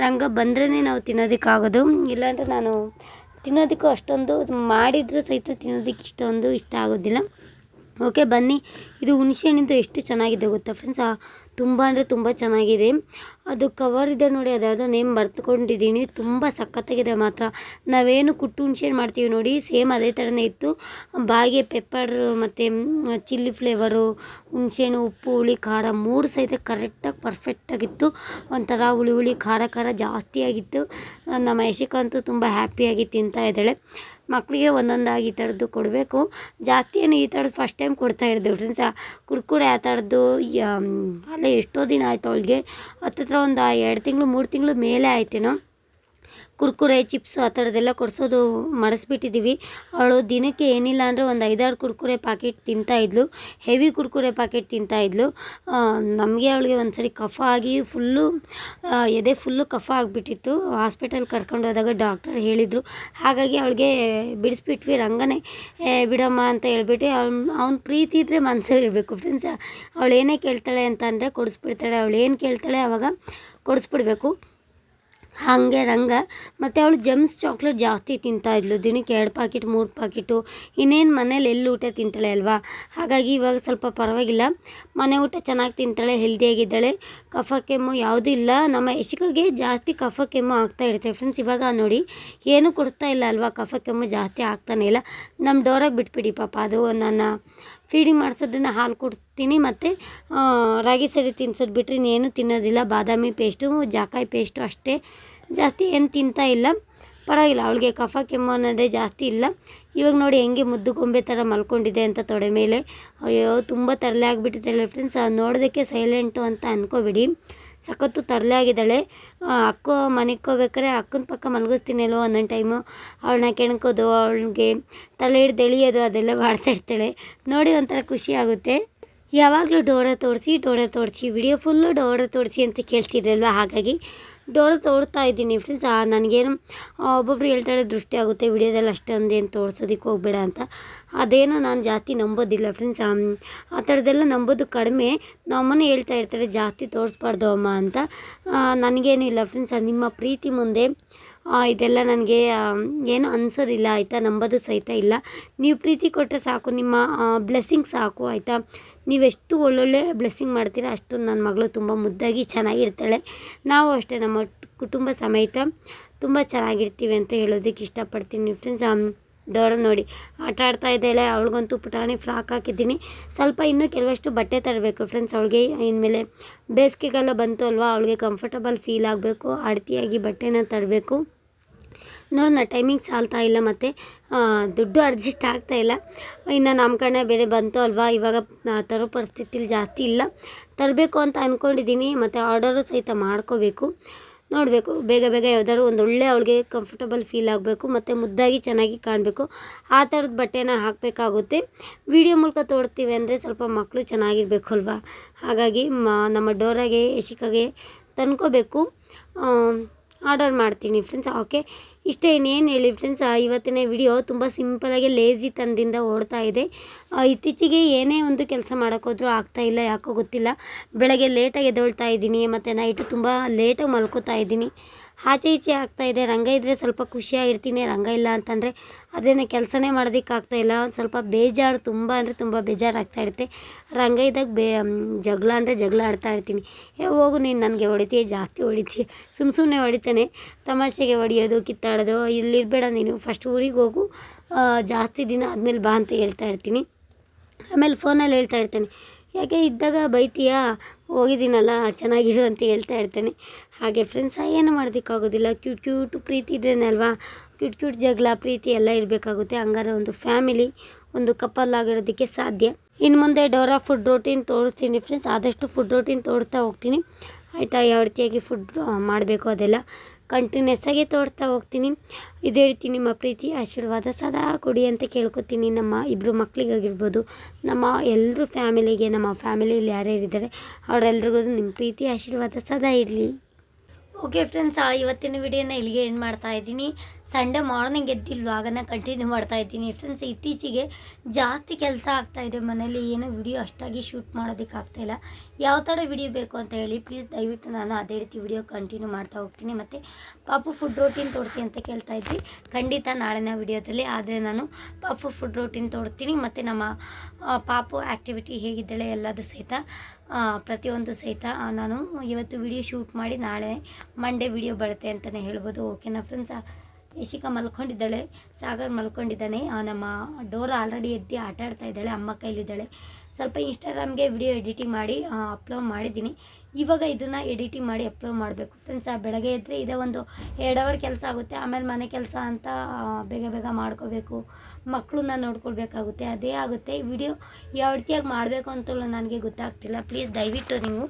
S1: ರಂಗ ಬಂದ್ರೇ ನಾವು ತಿನ್ನೋದಕ್ಕಾಗೋದು. ಇಲ್ಲಾಂದರೆ ನಾನು ತಿನ್ನೋದಕ್ಕೂ ಅಷ್ಟೊಂದು, ಮಾಡಿದರೂ ಸಹಿತ ತಿನ್ನೋದಕ್ಕೆ ಇಷ್ಟೊಂದು ಇಷ್ಟ ಆಗೋದಿಲ್ಲ. ಓಕೆ, ಬನ್ನಿ. ಇದು ಹುಣಸೆ ಹಣ್ಣಿಂದು ಎಷ್ಟು ಚೆನ್ನಾಗಿದೆ ಗೊತ್ತಾ ಫ್ರೆಂಡ್ಸ್ ತುಂಬ ಅಂದರೆ ತುಂಬ ಚೆನ್ನಾಗಿದೆ. ಅದು ಕವರ್ ಇದೆ ನೋಡಿ, ಅದು ಯಾವುದೋ ನೇಮ್ ಬರೆದುಕೊಂಡಿದ್ದೀನಿ ತುಂಬ ಸಖತ್ತಾಗಿದೆ ಮಾತ್ರ. ನಾವೇನು ಕುಟ್ಟು ಹುಣ್ಸೆಹಣ್ಣು ಮಾಡ್ತೀವಿ ನೋಡಿ ಸೇಮ್ ಅದೇ ಥರನೇ ಇತ್ತು. ಬಾಯಿಗೆ ಪೆಪ್ಪರ್ ಮತ್ತು ಚಿಲ್ಲಿ ಫ್ಲೇವರು ಹುಣ್ಸೆಹಣ್ಣು, ಉಪ್ಪು, ಹುಳಿ, ಖಾರ ಮೂರು ಸಹಿತ ಕರೆಕ್ಟಾಗಿ ಪರ್ಫೆಕ್ಟಾಗಿತ್ತು ಒಂಥರ ಹುಳಿ ಹುಳಿ, ಖಾರ ಖಾರ ಜಾಸ್ತಿ ಆಗಿತ್ತು. ನಮ್ಮ ಯಶಿಕಂತೂ ತುಂಬ ಹ್ಯಾಪಿಯಾಗಿ ತಿಂತಾ ಇದ್ದಾಳೆ. ಮಕ್ಕಳಿಗೆ ಒಂದೊಂದಾಗಿ ಈ ಥರದ್ದು ಕೊಡಬೇಕು. ಜಾಸ್ತಿ ಏನು ಈ ಥರದ್ದು ಫಸ್ಟ್ ಟೈಮ್ ಕೊಡ್ತಾ ಇರ್ತೀವಿ ಫ್ರೆಂಡ್ಸ್ ಕುರ್ಕುರೆ ಆ ಥರದ್ದು ಅಲ್ಲೇ ಎಷ್ಟೋ ದಿನ ಆಯಿತು ಅವಳಿಗೆ. ಹತ್ತತ್ರ ಒಂದು ಎರಡು ತಿಂಗಳು ಮೂರು ತಿಂಗಳು ಮೇಲೆ ಆಯ್ತೇನೋ. ಕುರ್ಕುರೆ ಚಿಪ್ಸು ಆ ಥರದ್ದೆಲ್ಲ ಕೊಡಿಸೋದು ಮಾಡಿಸ್ಬಿಟ್ಟಿದ್ದೀವಿ. ಅವಳು ದಿನಕ್ಕೆ ಏನಿಲ್ಲ ಅಂದರೆ ಒಂದು ಐದಾರು ಕುರ್ಕುರೆ ಪ್ಯಾಕೆಟ್ ತಿಂತಾಯಿದ್ಲು ಹೆವಿ ಕುರ್ಕುರೆ ಪ್ಯಾಕೆಟ್ ತಿಂತಾಯಿದ್ಲು ನಮಗೆ ಅವಳಿಗೆ ಒಂದು ಸರಿ ಕಫ ಆಗಿ ಫುಲ್ಲು ಎದೆ ಫುಲ್ಲು ಕಫ ಆಗಿಬಿಟ್ಟಿತ್ತು. ಹಾಸ್ಪಿಟಲ್ ಕರ್ಕೊಂಡು ಹೋದಾಗ ಡಾಕ್ಟರ್ ಹೇಳಿದರು. ಹಾಗಾಗಿ ಅವಳಿಗೆ ಬಿಡಿಸ್ಬಿಟ್ವಿ ರಂಗನೆ. "ಏ, ಬಿಡಮ್ಮ ಅಂತ ಹೇಳ್ಬಿಟ್ಟು ಅವ್ನು ಅವ್ನ ಪ್ರೀತಿ ಇದ್ದರೆ ಮನಸ್ಸಲ್ಲಿ ಇರಬೇಕು. ಫ್ರೆಂಡ್ಸ್ ಅವಳು ಏನೇ ಕೇಳ್ತಾಳೆ ಅಂತ ಅಂದರೆ ಕೊಡಿಸ್ಬಿಡ್ತಾಳೆ. ಅವಳು ಏನು ಕೇಳ್ತಾಳೆ ಅವಾಗ ಕೊಡಿಸ್ಬಿಡ್ಬೇಕು. ಹಾಗೆ ರಂಗ. ಮತ್ತು ಅವಳು ಜಮ್ಸ್ ಚಾಕ್ಲೇಟ್ ಜಾಸ್ತಿ ತಿಂತಾಯಿದ್ಲು ದಿನಕ್ಕೆ ಎರಡು ಪಾಕಿಟ್, ಮೂರು ಪಾಕಿಟು. ಇನ್ನೇನು ಮನೇಲಿ ಎಲ್ಲಿ ಊಟ ತಿಂತಾಳೆ ಅಲ್ವಾ? ಹಾಗಾಗಿ ಇವಾಗ ಸ್ವಲ್ಪ ಪರವಾಗಿಲ್ಲ. ಮನೆ ಊಟ ಚೆನ್ನಾಗಿ ತಿಂತಾಳೆ, ಹೆಲ್ದಿಯಾಗಿದ್ದಾಳೆ. ಕಫ, ಕೆಮ್ಮು ಯಾವುದೂ ಇಲ್ಲ. ನಮ್ಮ ಯಶಿಕಗೆ ಜಾಸ್ತಿ ಕಫ, ಕೆಮ್ಮು ಆಗ್ತಾ ಇರುತ್ತೆ ಫ್ರೆಂಡ್ಸ್ ಇವಾಗ ನೋಡಿ. ಏನು ಕೊಡ್ತಾ ಇಲ್ಲ ಅಲ್ವಾ? ಕಫ, ಕೆಮ್ಮು ಜಾಸ್ತಿ ಆಗ್ತಾನೇ ಇಲ್ಲ. ನಮ್ಮ ಡೋರಾಗೆ ಬಿಟ್ಬಿಡಿ ಪಾಪ. ಅದು ನನ್ನ ಫೀಡಿಂಗ್ ಮಾಡಿಸೋದನ್ನ ಹಾಲು ಕೊಡ್ತೀನಿ ಮತ್ತು ರಾಗಿ ಸರಿ ತಿನ್ಸೋದು ಬಿಟ್ಟರೆ ಇನ್ನೇನು ತಿನ್ನೋದಿಲ್ಲ. ಬಾದಾಮಿ ಪೇಸ್ಟು, ಜಾಕಾಯಿ ಪೇಸ್ಟು ಅಷ್ಟೇ. ಜಾಸ್ತಿ ಏನು ತಿಂತಾ ಇಲ್ಲ. ಪರವಾಗಿಲ್ಲ, ಅವಳಿಗೆ ಕಫ ಕೆಮ್ಮು ಅನ್ನೋದೇ ಜಾಸ್ತಿ ಇಲ್ಲ. ಇವಾಗ ನೋಡಿ ಹೆಂಗೆ ಮುದ್ದು ಗೊಂಬೆ ಥರ ಮಲ್ಕೊಂಡಿದೆ ಅಂತ ತೊಡೆ ಮೇಲೆ. ಅಯ್ಯೋ, ತುಂಬ ತರಲೆ ಆಗಿಬಿಟ್ಟಿದೆ ಫ್ರೆಂಡ್ಸ್ ನೋಡೋದಕ್ಕೆ ಸೈಲೆಂಟು ಅಂತ ಅನ್ಕೋಬೇಡಿ. ಸಖತ್ತು ತರಲೆ ಆಗಿದ್ದಾಳೆ. ಅಕ್ಕೋ ಮನೆಗೋಗ್ಬೇಕಾದ್ರೆ ಅಕ್ಕನ ಪಕ್ಕ ಮಲಗಿಸ್ತೀನಿ ಅಲ್ವ ಒಂದೊಂದು ಟೈಮು ಅವಳನ್ನ ಕೆಣ್ಕೋದು, ಅವಳಿಗೆ ತಲೆ ಹಿಡ್ದು ಎಳಿಯೋದು, ಅದೆಲ್ಲ ಮಾಡ್ತಾ ಇರ್ತಾಳೆ. ನೋಡಿ ಒಂಥರ ಖುಷಿ ಆಗುತ್ತೆ. ಯಾವಾಗಲೂ ಡೋರ ತೋರಿಸಿ ಡೋರ ತೋರಿಸಿ ವಿಡಿಯೋ ಫುಲ್ಲು ಡೋರ ತೋರಿಸಿ ಅಂತ ಕೇಳ್ತಿದ್ರಲ್ವ? ಹಾಗಾಗಿ ಡೋರ ತೋರ್ತಾ ಇದ್ದೀನಿ ಫ್ರೆಂಡ್ಸ್ ನನಗೇನು ಒಬ್ಬೊಬ್ರು ಹೇಳ್ತಾಳೆ ದೃಷ್ಟಿ ಆಗುತ್ತೆ, ವಿಡಿಯೋದಲ್ಲಿ ಅಷ್ಟೊಂದು ಏನು ತೋರಿಸೋದಕ್ಕೆ ಹೋಗ್ಬೇಡ ಅಂತ. ಅದೇನೋ ನಾನು ಜಾಸ್ತಿ ನಂಬೋದಿಲ್ಲ ಫ್ರೆಂಡ್ಸ್ ಆ ಥರದ್ದೆಲ್ಲ ನಂಬೋದು ಕಡಿಮೆ. ನಮ್ಮನ್ನು ಹೇಳ್ತಾ ಇರ್ತಾರೆ, ಜಾಸ್ತಿ ತೋರಿಸ್ಬಾರ್ದು ಅಮ್ಮ ಅಂತ. ನನಗೇನು ಇಲ್ಲ ಫ್ರೆಂಡ್ಸ್ ನಿಮ್ಮ ಪ್ರೀತಿ ಮುಂದೆ ಇದೆಲ್ಲ ನನಗೆ ಏನು ಅನಿಸೋದಿಲ್ಲ, ಆಯಿತಾ? ನಂಬೋದು ಸಹಿತ ಇಲ್ಲ. ನೀವು ಪ್ರೀತಿ ಕೊಟ್ಟರೆ ಸಾಕು, ನಿಮ್ಮ ಬ್ಲೆಸ್ಸಿಂಗ್ ಸಾಕು, ಆಯಿತಾ? ನೀವೆಷ್ಟು ಒಳ್ಳೊಳ್ಳೆ ಬ್ಲೆಸ್ಸಿಂಗ್ ಮಾಡ್ತೀರಾ ಅಷ್ಟು ನನ್ನ ಮಗಳು ತುಂಬ ಮುದ್ದಾಗಿ ಚೆನ್ನಾಗಿರ್ತಾಳೆ. ನಾವು ಅಷ್ಟೇ, ನಮ್ಮ ಕುಟುಂಬ ಸಮೇತ ತುಂಬ ಚೆನ್ನಾಗಿರ್ತೀವಿ ಅಂತ ಹೇಳೋದಕ್ಕೆ ಇಷ್ಟಪಡ್ತೀನಿ ಫ್ರೆಂಡ್ಸ್ ದೊಡ್ಡ ನೋಡಿ. ಆಟ ಆಡ್ತಾ ಇದ್ದಾಳೆ. ಅವಳಿಗಂತೂ ಪುಟಾಣಿ ಫ್ರಾಕ್ ಹಾಕಿದ್ದೀನಿ. ಸ್ವಲ್ಪ ಇನ್ನೂ ಕೆಲವಷ್ಟು ಬಟ್ಟೆ ತರಬೇಕು ಫ್ರೆಂಡ್ಸ್ ಅವಳಿಗೆ ಇನ್ಮೇಲೆ ಬೇಸಿಗೆಗೆಲ್ಲ ಬಂತು ಅಲ್ವಾ? ಅವಳಿಗೆ ಕಂಫರ್ಟಬಲ್ ಫೀಲ್ ಆಗಬೇಕು. ಆಡ್ತಿಯಾಗಿ ಬಟ್ಟೆನ ತರಬೇಕು. ನೋಡೋಣ ಟೈಮಿಂಗ್ ಸಾಲ್ತಾ ಇಲ್ಲ ಮತ್ತು ದುಡ್ಡು ಅಡ್ಜಸ್ಟ್ ಆಗ್ತಾ ಇಲ್ಲ. ಇನ್ನು ಕಡೆ ಬೇರೆ ಬಂತು ಅಲ್ವಾ? ಇವಾಗ ತರೋ ಪರಿಸ್ಥಿತಿಲಿ ಜಾಸ್ತಿ ಇಲ್ಲ. ತರಬೇಕು ಅಂತ ಅಂದ್ಕೊಂಡಿದ್ದೀನಿ ಮತ್ತು ಆರ್ಡರು ಸಹಿತ ಮಾಡ್ಕೋಬೇಕು. ನೋಡಬೇಕು. ಬೇಗ ಬೇಗ ಯಾವ್ದಾದ್ರು ಒಂದು ಒಳ್ಳೆ ಅವಳಿಗೆ ಕಂಫರ್ಟಬಲ್ ಫೀಲ್ ಆಗಬೇಕು, ಮತ್ತು ಮುದ್ದಾಗಿ ಚೆನ್ನಾಗಿ ಕಾಣಬೇಕು. ಆ ಥರದ ಬಟ್ಟೆನ ಹಾಕಬೇಕಾಗುತ್ತೆ. ವಿಡಿಯೋ ಮೂಲಕ ತೋಡ್ತೀವಿ ಅಂದರೆ ಸ್ವಲ್ಪ ಮಕ್ಕಳು ಚೆನ್ನಾಗಿರಬೇಕು ಅಲ್ವಾ? ಹಾಗಾಗಿ ಮ, ನಮ್ಮ ಡೋರಾಗೆ, ಯಶಿಕಾಗೆ ತಂದ್ಕೋಬೇಕು. ಆರ್ಡರ್ ಮಾಡ್ತೀನಿ ಫ್ರೆಂಡ್ಸ್ ಓಕೆ? ಇಷ್ಟೇ ಇನ್ನೇನು ಹೇಳಿ ಫ್ರೆಂಡ್ಸ್ ಇವತ್ತಿನ ವಿಡಿಯೋ ತುಂಬ ಸಿಂಪಲಾಗಿ ಲೇಜಿ ತಂದಿಂದ ಓಡ್ತಾ ಇದೆ. ಇತ್ತೀಚೆಗೆ ಏನೇ ಒಂದು ಕೆಲಸ ಮಾಡೋಕ್ಕೋದ್ರೂ ಆಗ್ತಾ ಇಲ್ಲ, ಯಾಕೋ ಗೊತ್ತಿಲ್ಲ. ಬೆಳಗ್ಗೆ ಲೇಟಾಗಿ ಎದ್ದೇಳ್ತಾ ಇದ್ದೀನಿ, ಮತ್ತು ನೈಟು ತುಂಬ ಲೇಟಾಗಿ ಮಲ್ಕೋತಾ ಇದ್ದೀನಿ. ಆಚೆ ಈಚೆ ಆಗ್ತಾಯಿದೆ ರಂಗ ಇದ್ದರೆ ಸ್ವಲ್ಪ ಖುಷಿಯಾಗಿರ್ತೀನಿ. ರಂಗ ಇಲ್ಲ ಅಂತಂದರೆ ಅದೇನೆ ಕೆಲಸನೇ ಮಾಡೋದಕ್ಕಾಗ್ತಾಯಿಲ್ಲ ಒಂದು ಸ್ವಲ್ಪ ಬೇಜಾರು ತುಂಬ ಅಂದರೆ ತುಂಬ ಬೇಜಾರಾಗ್ತಾ ಇರುತ್ತೆ. ರಂಗ ಇದ್ದಾಗ ಬೇ ಜಗಳ ಅಂದರೆ ಜಗಳ ಆಡ್ತಾ ಇರ್ತೀನಿ. ಏ, ಹೋಗು ನೀನು, ನನಗೆ ಹೊಡಿತೀಯ, ಜಾಸ್ತಿ ಹೊಡಿತೀಯ. ಸುಮ್ ಸುಮ್ಮನೆ ಹೊಡಿತಾನೆ. ತಮಾಷೆಗೆ ಹೊಡಿಯೋದು, ಕಿತ್ತಾಡೋದು ಇಲ್ಲಿರಬೇಡ ನೀನು. ಫಸ್ಟ್ ಊರಿಗೆ ಹೋಗು. ಜಾಸ್ತಿ ದಿನ ಆದಮೇಲೆ ಬಾ ಅಂತ ಹೇಳ್ತಾ ಇರ್ತೀನಿ. ಆಮೇಲೆ ಫೋನಲ್ಲಿ ಹೇಳ್ತಾ ಇರ್ತಾನೆ. ಯಾಕೆ ಇದ್ದಾಗ ಬೈತೀಯಾ? ಹೋಗಿದ್ದೀನಲ್ಲ, ಚೆನ್ನಾಗಿರು ಅಂತ ಹೇಳ್ತಾ ಇರ್ತಾನೆ. ಹಾಗೆ ಫ್ರೆಂಡ್ಸ್ ಏನು ಮಾಡೋದಕ್ಕಾಗೋದಿಲ್ಲ. ಕ್ಯೂಟ್ ಕ್ಯೂಟ್ ಪ್ರೀತಿ ಇದ್ರೇ ಅಲ್ವಾ ಕ್ಯೂಟ್ ಕ್ಯೂಟ್ ಜಗಳ, ಪ್ರೀತಿ ಎಲ್ಲ ಇರಬೇಕಾಗುತ್ತೆ. ಹಂಗಾರೆ ಒಂದು ಫ್ಯಾಮಿಲಿ ಒಂದು ಕಪಲ್ ಆಗಿರೋದಕ್ಕೆ ಸಾಧ್ಯ. ಇನ್ನು ಮುಂದೆ ಡೋರಾ ಫುಡ್ ರೋಟೀನ್ ತೋರಿಸ್ತೀನಿ ಫ್ರೆಂಡ್ಸ್ ಆದಷ್ಟು ಫುಡ್ ರೋಟೀನ್ ತೋರಿಸ್ತಾ ಹೋಗ್ತೀನಿ. ಆಯಿತಾ ಯಾವ ರೀತಿಯಾಗಿ ಫುಡ್ ಮಾಡಬೇಕು ಅದೆಲ್ಲ. ಕಂಟಿನ್ಯೂಸ್ ಆಗಿ ತೋಡ್ತಾ ಹೋಗ್ತೀನಿ. ಇದೇ ರೀತಿ ನಿಮ್ಮ ಪ್ರೀತಿ, ಆಶೀರ್ವಾದ ಸದಾ ಕೊಡಿ ಅಂತ ಕೇಳ್ಕೊತೀನಿ. ನಮ್ಮ ಇಬ್ಬರು ಮಕ್ಕಳಿಗಾಗಿರ್ಬೋದು ನಮ್ಮ ಎಲ್ಲರೂ ಫ್ಯಾಮಿಲಿಗೆ ನಮ್ಮ ಫ್ಯಾಮಿಲಿಯಲ್ಲಿ ಯಾರ್ಯಾರಿದ್ದಾರೆ, ಅವರೆಲ್ರಿಗೂ ನಿಮ್ಮ ಪ್ರೀತಿ, ಆಶೀರ್ವಾದ ಸದಾ ಇರಲಿ. ಓಕೆ ಫ್ರೆಂಡ್ಸ್ ಇವತ್ತಿನ ವಿಡಿಯೋನ ಇಲ್ಲಿಗೆ ಏನು ಮಾಡ್ತಾ ಇದ್ದೀನಿ. ಸಂಡೇ ಮಾರ್ನಿಂಗ್ ಎದ್ದು ವ್ಲಾಗನ್ನು ಕಂಟಿನ್ಯೂ ಮಾಡ್ತಾ ಇದ್ದೀನಿ. ಫ್ರೆಂಡ್ಸ್, ಇತ್ತೀಚೆಗೆ ಜಾಸ್ತಿ ಕೆಲಸ ಆಗ್ತಾ ಇದೆ ಮನೇಲಿ ಏನೋ ವಿಡಿಯೋ ಅಷ್ಟಾಗಿ ಶೂಟ್ ಮಾಡೋದಕ್ಕೆ ಆಗ್ತಾ ಇಲ್ಲ. ಯಾವ ಥರ ವಿಡಿಯೋ ಬೇಕು ಅಂತ ಹೇಳಿ ಪ್ಲೀಸ್ ದಯವಿಟ್ಟು ನಾನು ಅದೇ ರೀತಿ ವಿಡಿಯೋ ಕಂಟಿನ್ಯೂ ಮಾಡ್ತಾ ಹೋಗ್ತೀನಿ. ಮತ್ತು ಪಾಪು ಫುಡ್ ರೋಟೀನ್ ತೋರಿಸಿ ಅಂತ ಕೇಳ್ತಾ ಇದ್ವಿ. ಖಂಡಿತ ನಾಳಿನ ವಿಡಿಯೋದಲ್ಲಿ. ಆದರೆ ನಾನು ಪಾಪು ಫುಡ್ ರೋಟೀನ್ ತೋರಿಸ್ತೀನಿ ಮತ್ತು ನಮ್ಮ ಪಾಪು ಆ್ಯಕ್ಟಿವಿಟಿ ಹೇಗಿದ್ದಾಳೆ ಎಲ್ಲದೂ ಸಹಿತ ಪ್ರತಿಯೊಂದು ಸಹಿತ ನಾನು ಇವತ್ತು ವಿಡಿಯೋ ಶೂಟ್ ಮಾಡಿ ನಾಳೆ ಮಂಡೇ ವಿಡಿಯೋ ಬರುತ್ತೆ ಅಂತಲೇ ಹೇಳ್ಬೋದು. ಓಕೆನಾ ಫ್ರೆಂಡ್ಸ್? ಯಶಿಕಾ ಮಲ್ಕೊಂಡಿದ್ದಾಳೆ ಸಾಗರ್ ಮಲ್ಕೊಂಡಿದ್ದಾನೆ ನಮ್ಮ ಡೋರ್ ಆಲ್ರೆಡಿ ಎದ್ದು ಆಟ ಆಡ್ತಾ ಇದ್ದಾಳೆ ಅಮ್ಮ ಕೈಲಿದ್ದಾಳೆ. ಸ್ವಲ್ಪ ಇನ್ಸ್ಟಾಗ್ರಾಮ್ಗೆ ವಿಡಿಯೋ ಎಡಿಟಿಂಗ್ ಮಾಡಿ ಅಪ್ಲೋಡ್ ಮಾಡಿದ್ದೀನಿ. ಇವಾಗ ಇದನ್ನು ಎಡಿಟಿಂಗ್ ಮಾಡಿ ಅಪ್ಲೋಡ್ ಮಾಡಬೇಕು. ಫ್ರೆಂಡ್ಸ್ ಆ, ಬೆಳಗ್ಗೆ ಎದ್ದರೆ ಇದೇ ಒಂದು ಎರಡು ಅವರ್ ಕೆಲಸ ಆಗುತ್ತೆ. ಆಮೇಲೆ ಮನೆ ಕೆಲಸ ಅಂತ ಬೇಗ ಬೇಗ ಮಾಡ್ಕೋಬೇಕು. ಮಕ್ಕಳನ್ನ ನೋಡ್ಕೊಳ್ಬೇಕಾಗುತ್ತೆ. ಅದೇ ಆಗುತ್ತೆ. ವಿಡಿಯೋ ಯಾವ ರೀತಿಯಾಗಿ ಮಾಡಬೇಕು ಅಂತಲೂ ನನಗೆ ಗೊತ್ತಾಗ್ತಿಲ್ಲ. ಪ್ಲೀಸ್ ದಯವಿಟ್ಟು ನೀವು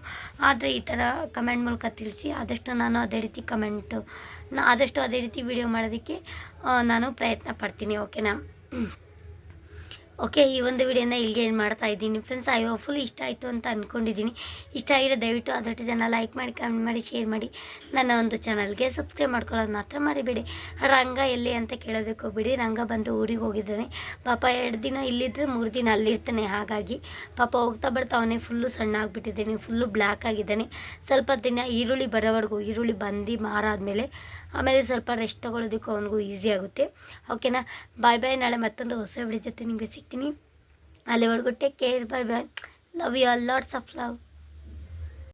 S1: ಆದರೆ ಈ ಥರ ಕಮೆಂಟ್ ಮೂಲಕ ತಿಳಿಸಿ. ಆದಷ್ಟು ನಾನು ಅದೇ ರೀತಿ ಕಮೆಂಟು ನಾ ಆದಷ್ಟು ಅದೇ ರೀತಿ ವಿಡಿಯೋ ಮಾಡೋದಕ್ಕೆ ನಾನು ಪ್ರಯತ್ನ ಪಡ್ತೀನಿ. ಓಕೆನಾ ಓಕೆ, ಈ ಒಂದು ವಿಡಿಯೋನ ಇಲ್ಲಿಗೆ ಏನು ಮಾಡ್ತಾ ಇದ್ದೀನಿ. ಫ್ರೆಂಡ್ಸ್ ಐ ಫುಲ್ ಇಷ್ಟ ಆಯಿತು ಅಂತ ಅಂದ್ಕೊಂಡಿದ್ದೀನಿ ಇಷ್ಟ ಆಗಿರೋ ದಯವಿಟ್ಟು ಅದರಷ್ಟು ಜನ ಲೈಕ್ ಮಾಡಿ ಕಮೆಂಟ್ ಮಾಡಿ ಶೇರ್ ಮಾಡಿ. ನನ್ನ ಒಂದು ಚಾನಲ್ಗೆ ಸಬ್ಸ್ಕ್ರೈಬ್ ಮಾಡ್ಕೊಳ್ಳೋದು ಮಾತ್ರ ಮರಿಬೇಡಿ. ರಂಗ ಎಲ್ಲಿ ಅಂತ ಕೇಳೋದಕ್ಕೆ ಹೋಗ್ಬಿಡಿ. ರಂಗ ಬಂದು ಊರಿಗೆ ಹೋಗಿದ್ದಾನೆ. ಪಾಪ ಎರಡು ದಿನ ಇಲ್ಲಿದ್ದರೆ ಮೂರು ದಿನ ಅಲ್ಲಿರ್ತಾನೆ. ಹಾಗಾಗಿ ಪಾಪ ಹೋಗ್ತಾ ಬರ್ತಾ ಅವನೇ ಫುಲ್ಲು ಸಣ್ಣ ಆಗಿಬಿಟ್ಟಿದ್ದಾನೆ. ಫುಲ್ಲು ಬ್ಲ್ಯಾಕ್ ಆಗಿದ್ದಾನೆ. ಸ್ವಲ್ಪ ದಿನ ಈರುಳ್ಳಿ ಬರೋವರೆಗೂ ಈರುಳ್ಳಿ ಬಂದು ಮಾರಾದಮೇಲೆ ಆಮೇಲೆ ಸ್ವಲ್ಪ ರೆಸ್ಟ್ ತೊಗೊಳೋದಕ್ಕೂ ಅವನಿಗೂ ಈಸಿ ಆಗುತ್ತೆ. ಓಕೆನಾ ಬಾಯ್ ಬಾಯ್ ನಾಳೆ ಮತ್ತೊಂದು ಹೊಸ ವಿಡಿಯೋ ಜೊತೆ ನಿಮಗೆ ಸಿಗ್ತೀನಿ. ಅಲ್ಲಿವರೆಗೂ take care bye bye love you all lots of love